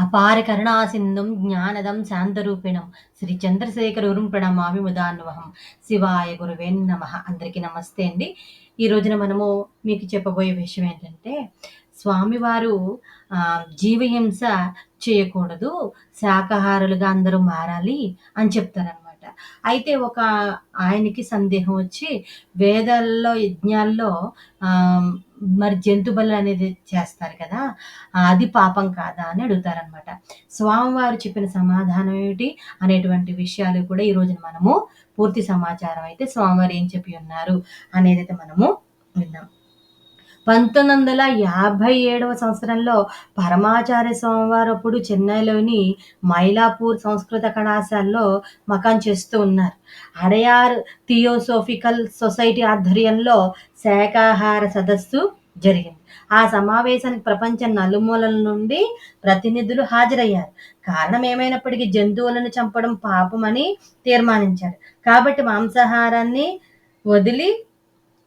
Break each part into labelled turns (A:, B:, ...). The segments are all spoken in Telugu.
A: అపార కరుణాసింధుం జ్ఞానదం శాంతరూపిణం. శ్రీ చంద్రశేఖరూరం ప్రణమామి ముదాన్వహం శివాయ గురువే నమ. అందరికీ నమస్తే అండి. ఈ రోజున మనము మీకు చెప్పబోయే విషయం ఏంటంటే స్వామివారు జీవహింస చేయకూడదు శాకాహారులుగా అందరూ మారాలి అని చెప్తారనమాట అయితే ఒక ఆయనకి సందేహం వచ్చి వేదాల్లో యజ్ఞాల్లో మరి జంతు బలి అనేది చేస్తారు కదా అది పాపం కాదా అని అడుగుతారనమాట స్వామివారు చెప్పిన సమాధానం ఏమిటి అనేటువంటి విషయాలు కూడా ఈ రోజున మనము పూర్తి సమాచారం అయితే స్వామివారు ఏం చెప్పి ఉన్నారు అనేది అయితే మనము విన్నాం. పంతొమ్మిది వందల యాభై ఏడవ సంవత్సరంలో పరమాచార్య స్వామివారు అప్పుడు చెన్నైలోని మైలాపూర్ సంస్కృత కళాశాలలో మకాన్ చేస్తూ ఉన్నారు. అడయార్ థియోసోఫికల్ సొసైటీ ఆధ్వర్యంలో శాకాహార సదస్సు జరిగింది. ఆ సమావేశానికి ప్రపంచ నలుమూలల నుండి ప్రతినిధులు హాజరయ్యారు. కారణం ఏమైనప్పటికీ జంతువులను చంపడం పాపమని తీర్మానించారు. కాబట్టి మాంసాహారాన్ని వదిలి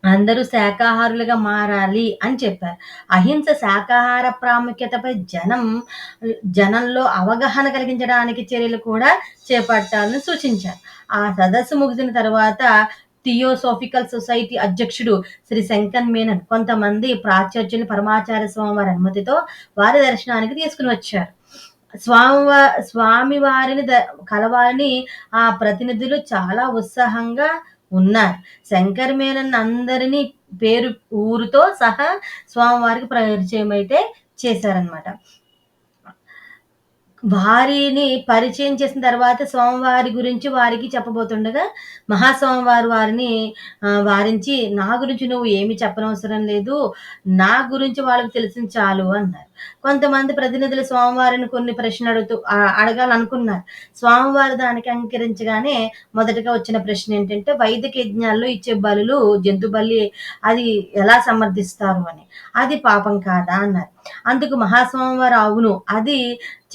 A: అందరూ శాకాహారులుగా మారాలి అని చెప్పారు. అహింస శాకాహార ప్రాముఖ్యతపై జనం జనంలో అవగాహన కలిగించడానికి చర్యలు కూడా చేపట్టాలని సూచించారు. ఆ సదస్సు ముగిసిన తర్వాత థియోసోఫికల్ సొసైటీ అధ్యక్షుడు శ్రీ శంకర్ మేనన్ కొంతమంది ప్రాచుర్యుని పరమాచార్య స్వామివారి అనుమతితో వారి దర్శనానికి తీసుకుని వచ్చారు. స్వామివా స్వామివారిని ద కలవాలని ఆ ప్రతినిధులు చాలా ఉత్సాహంగా ఉన్నారు. శంకర్ మేనన్ అందరినీ పేరు ఊరుతో సహా స్వామివారికి పరిచయం అయితే చేశారనమాట వారిని పరిచయం చేసిన తర్వాత స్వామివారి గురించి వారికి చెప్పబోతుండగా మహాస్వామివారు వారిని వారించి నా గురించి నువ్వు ఏమి చెప్పనవసరం లేదు నా గురించి వాళ్ళకి తెలిసిన చాలు అన్నారు. కొంతమంది ప్రతినిధులు స్వామివారిని కొన్ని ప్రశ్నలు అడుగుతూ అడగాలనుకున్నారు. స్వామివారు దానికి అంకరించగానే మొదటగా వచ్చిన ప్రశ్న ఏంటంటే వైదిక యజ్ఞాల్లో ఇచ్చే బలులు జంతు బలి అది ఎలా సమర్థిస్తారు అని. అది పాపం కాదా అన్నారు. అందుకు మహాస్వామివారు అవును అది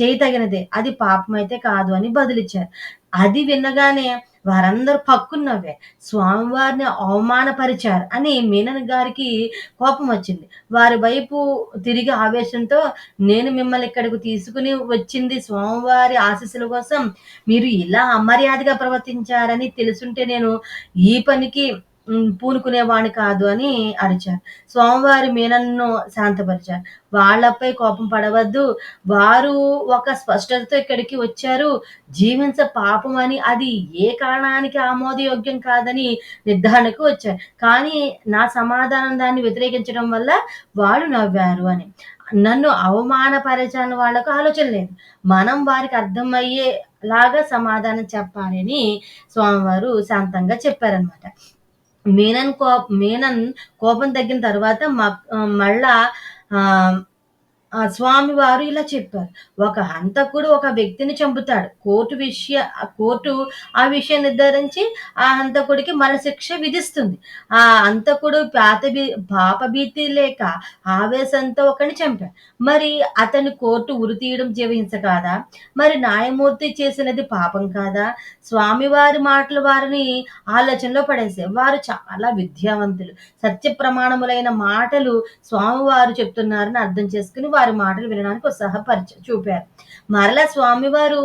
A: చేయతగినదే అది పాపం అయితే కాదు అని బదులిచ్చారు. అది వినగానే వారందరూ పక్కున్నవే స్వామివారిని అవమానపరిచారు అని మీనన్ గారికి కోపం వచ్చింది. వారి వైపు తిరిగి ఆవేశంతో నేను మిమ్మల్ని ఇక్కడికి తీసుకుని వచ్చింది స్వామివారి ఆశీస్సుల కోసం మీరు ఇలా అమర్యాదగా ప్రవర్తించారని తెలుసుంటే నేను ఈ పనికి పూనుకునేవాణి కాదు అని అరిచారు. స్వామివారి మీనన్ను శాంతపరిచారు. వాళ్ళపై కోపం పడవద్దు. వారు ఒక స్పష్టతతో ఇక్కడికి వచ్చారు. జీవించ పాపం అని అది ఏ కారణానికి ఆమోదయోగ్యం కాదని నిర్ధారణకు వచ్చారు. కానీ నా సమాధానం దాన్ని వ్యతిరేకించడం వల్ల వాళ్ళు నవ్వారు అని. నన్ను అవమానపరచని వాళ్ళకు ఆలోచన లేదు. మనం వారికి అర్థమయ్యేలాగా సమాధానం చెప్పాలని స్వామివారు శాంతంగా చెప్పారనమాట మేనన్ కో మేనన్ కోపం తగ్గిన తర్వాత మ- మళ్ళా ఆ, స్వామివారు ఇలా చెప్పారు. ఒక హంతకుడు ఒక వ్యక్తిని చంపుతాడు. కోర్టు విషయ ఆ కోర్టు ఆ విషయం నిర్ధారించి ఆ హంతకుడికి మరణశిక్ష విధిస్తుంది. ఆ హంతకుడు పాత పాపభీతి లేక ఆవేశంతో ఒకరిని చంపాడు. మరి అతని కోర్టు ఉరి తీయడం జీవహింస కాదా? మరి న్యాయమూర్తి చేసినది పాపం కాదా? స్వామివారి మాటలు వారిని ఆలోచనలో పడేసాయి వారు చాలా విద్యావంతులు. సత్య ప్రమాణములైన మాటలు స్వామివారు చెప్తున్నారని అర్థం చేసుకుని వారి మాటలు వినడానికి ఉత్సాహపరిచ చూపారు. మరలా స్వామివారు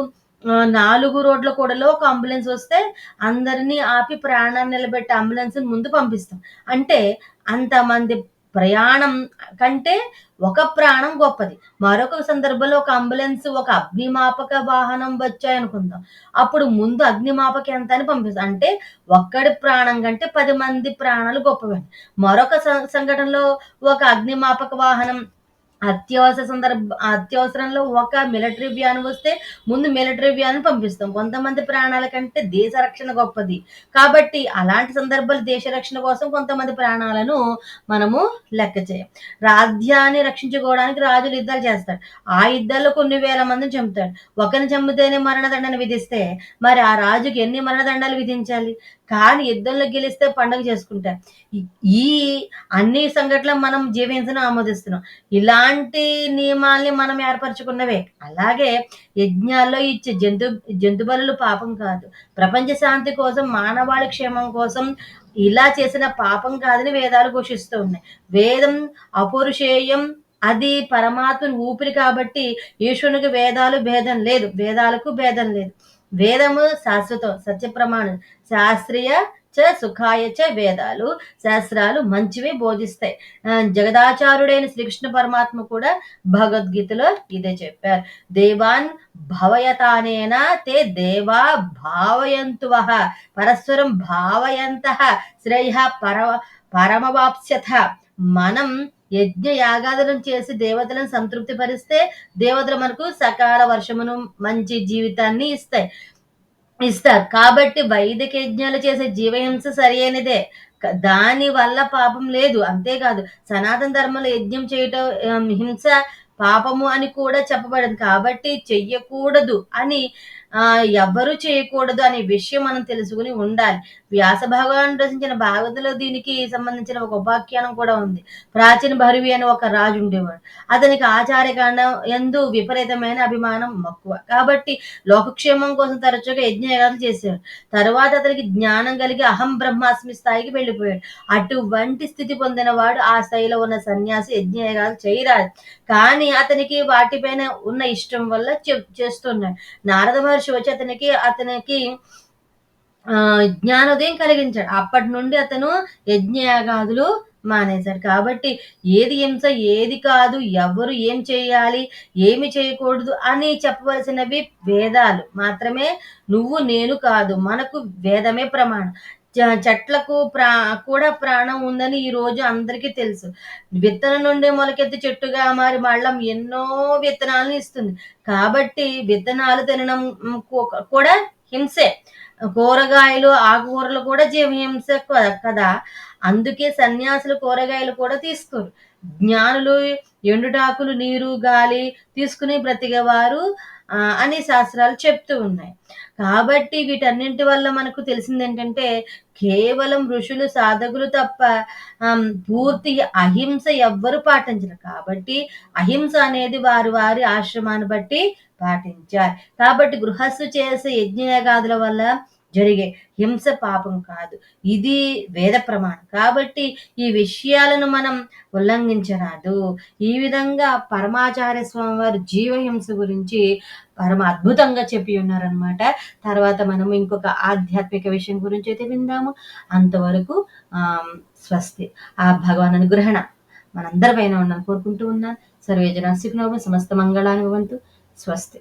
A: నాలుగు రోడ్ల కూడలో ఒక అంబులెన్స్ వస్తే అందరినీ ఆపి ప్రాణాన్ని నిలబెట్టి అంబులెన్స్ ముందు పంపిస్తాం. అంటే అంతమంది ప్రయాణం కంటే ఒక ప్రాణం గొప్పది. మరొక సందర్భంలో ఒక అంబులెన్స్ ఒక అగ్నిమాపక వాహనం వచ్చాయనుకుందాం అప్పుడు ముందు అగ్నిమాపక ఎంత అని పంపిస్తాం. అంటే ఒక్కడి ప్రాణం కంటే పది మంది ప్రాణాలు గొప్పవి. మరొక సంఘటనలో ఒక అగ్నిమాపక వాహనం అత్యవసర సందర్భ అత్యవసరంలో ఒక మిలిటరీ వ్యాన్ వస్తే ముందు మిలిటరీ వ్యాన్ పంపిస్తాం. కొంతమంది ప్రాణాల కంటే దేశ రక్షణ గొప్పది. కాబట్టి అలాంటి సందర్భాలు దేశ రక్షణ కోసం కొంతమంది ప్రాణాలను మనము లెక్క చేయం. రాజ్యాన్ని రక్షించుకోవడానికి రాజులు యుద్ధాలు చేస్తాడు ఆ యుద్ధాల్లో కొన్ని వేల మందిని చంపుతాడు. ఒకరిని చంపితేనే మరణదండను విధిస్తే మరి ఆ రాజుకి ఎన్ని మరణదండాలు విధించాలి? కానీ యుద్ధంలో గెలిస్తే పండుగ చేసుకుంటారు. ఈ- అన్ని సంఘటనలు మనం జీవించడం ఆమోదిస్తున్నాం. ఇలాంటి నియమాల్ని మనం ఏర్పరచుకున్నవే. అలాగే యజ్ఞాల్లో ఇచ్చే జంతు జంతు బలులు పాపం కాదు. ప్రపంచ శాంతి కోసం మానవాళి క్షేమం కోసం ఇలా చేసిన పాపం కాదని వేదాలు ఘోషిస్తూ ఉన్నాయి. వేదం అపౌరుషేయం అది పరమాత్మని ఊపిరి కాబట్టి ఈశ్వరునికి వేదాలు భేదం లేదు. వేదాలకు భేదం లేదు. వేదము శాశ్వతం సత్య ప్రమాణం. శాస్త్రీయ చ సుఖాయ చ వేదాలు శాస్త్రాలు మంచివి బోధిస్తాయి. జగదాచారుడైన శ్రీకృష్ణ పరమాత్మ కూడా భగవద్గీతలో ఇదే చెప్పారు. దేవాన్ భవయతానేన తే దేవా భావయంతువః పరస్పరం భావయంత శ్రేయ పర పరమవాప్స్యత మనం యజ్ఞ యాగాదులను చేసి దేవతలను సంతృప్తి పరిస్తే దేవతలు మనకు సకాల వర్షమును మంచి జీవితాన్ని ఇస్తాయి. ఇస్తారు. కాబట్టి వైదిక యజ్ఞాలు చేసే జీవహింస సరి అయినదే. దాని వల్ల పాపం లేదు. అంతేకాదు సనాతన ధర్మంలో యజ్ఞం చేయటం హింస పాపము అని కూడా చెప్పబడింది. కాబట్టి చెయ్యకూడదు అని ఎవ్వరూ చేయకూడదు అనే విషయం మనం తెలుసుకుని ఉండాలి. వ్యాస భగవాన్ రచించిన భాగవతంలో దీనికి సంబంధించిన ఒక ఉపాఖ్యానం కూడా ఉంది. ప్రాచీన భరువి అని ఒక రాజు ఉండేవాడు. అతనికి ఆచార్యకాండం ఎందు విపరీతమైన అభిమానం మక్కువ. కాబట్టి లోకక్షేమం కోసం తరచుగా యజ్ఞయాగాలు చేశాడు తర్వాత అతనికి జ్ఞానం కలిగి అహం బ్రహ్మాస్మి స్థాయికి వెళ్ళిపోయాడు. అటువంటి స్థితి పొందిన వాడు ఆ స్థాయిలో ఉన్న సన్యాసి యజ్ఞయాగాలు చేయరాదు. కానీ అతనికి వాటిపైన ఉన్న ఇష్టం వల్ల చే- చేస్తున్నాడు. నారద మహర్షి వచ్చి అతనికి అతనికి జ్ఞానోదయం కలిగించాడు. అప్పటి నుండి అతను యజ్ఞయాగాదులు మానేశాడు. కాబట్టి ఏది హింస ఏది కాదు ఎవరు ఏం చేయాలి ఏమి చేయకూడదు అని చెప్పవలసినవి వేదాలు. మాత్రమే నువ్వు నేను కాదు మనకు వేదమే ప్రమాణం. చెట్లకు ప్రా కూడా ప్రాణం ఉందని ఈ రోజు అందరికీ తెలుసు. విత్తనం నుండి మొలకెత్తి చెట్టుగా మారి మళ్ళం ఎన్నో విత్తనాలను ఇస్తుంది. కాబట్టి విత్తనాలు తినడం కూడా హింసే. కూరగాయలు ఆకుకూరలు కూడా జీవహింస కదా. అందుకే సన్యాసులు కూరగాయలు కూడా తీసుకోరు. జ్ఞానులు ఎండుటాకులు నీరు గాలి తీసుకుని బ్రతికేవారు వారు అని శాస్త్రాలు చెప్తూ ఉన్నాయి. కాబట్టి వీటన్నింటి వల్ల మనకు తెలిసింది ఏంటంటే కేవలం ఋషులు సాధకులు తప్ప పూర్తి అహింస ఎవ్వరు పాటించరు. కాబట్టి అహింస అనేది వారి వారి ఆశ్రమాన్ని బట్టి పాటించారు కాబట్టి గృహస్థు చేసే యజ్ఞయాగాదుల వల్ల జరిగే హింస పాపం కాదు. ఇది వేద ప్రమాణం. కాబట్టి ఈ విషయాలను మనం ఉల్లంఘించరాదు. ఈ విధంగా పరమాచార్య స్వామి వారు జీవహింస గురించి పరమ అద్భుతంగా చెప్పి ఉన్నారనమాట తర్వాత మనం ఇంకొక ఆధ్యాత్మిక విషయం గురించి అయితే విందాము. అంతవరకు ఆ స్వస్తి ఆ భగవాన్ అనుగ్రహణ మనందరి పైన ఉండాలని కోరుకుంటూ ఉన్నాను. సర్వేజన సుఖనోభం సమస్త మంగళానుభవంతు. స్వస్తి.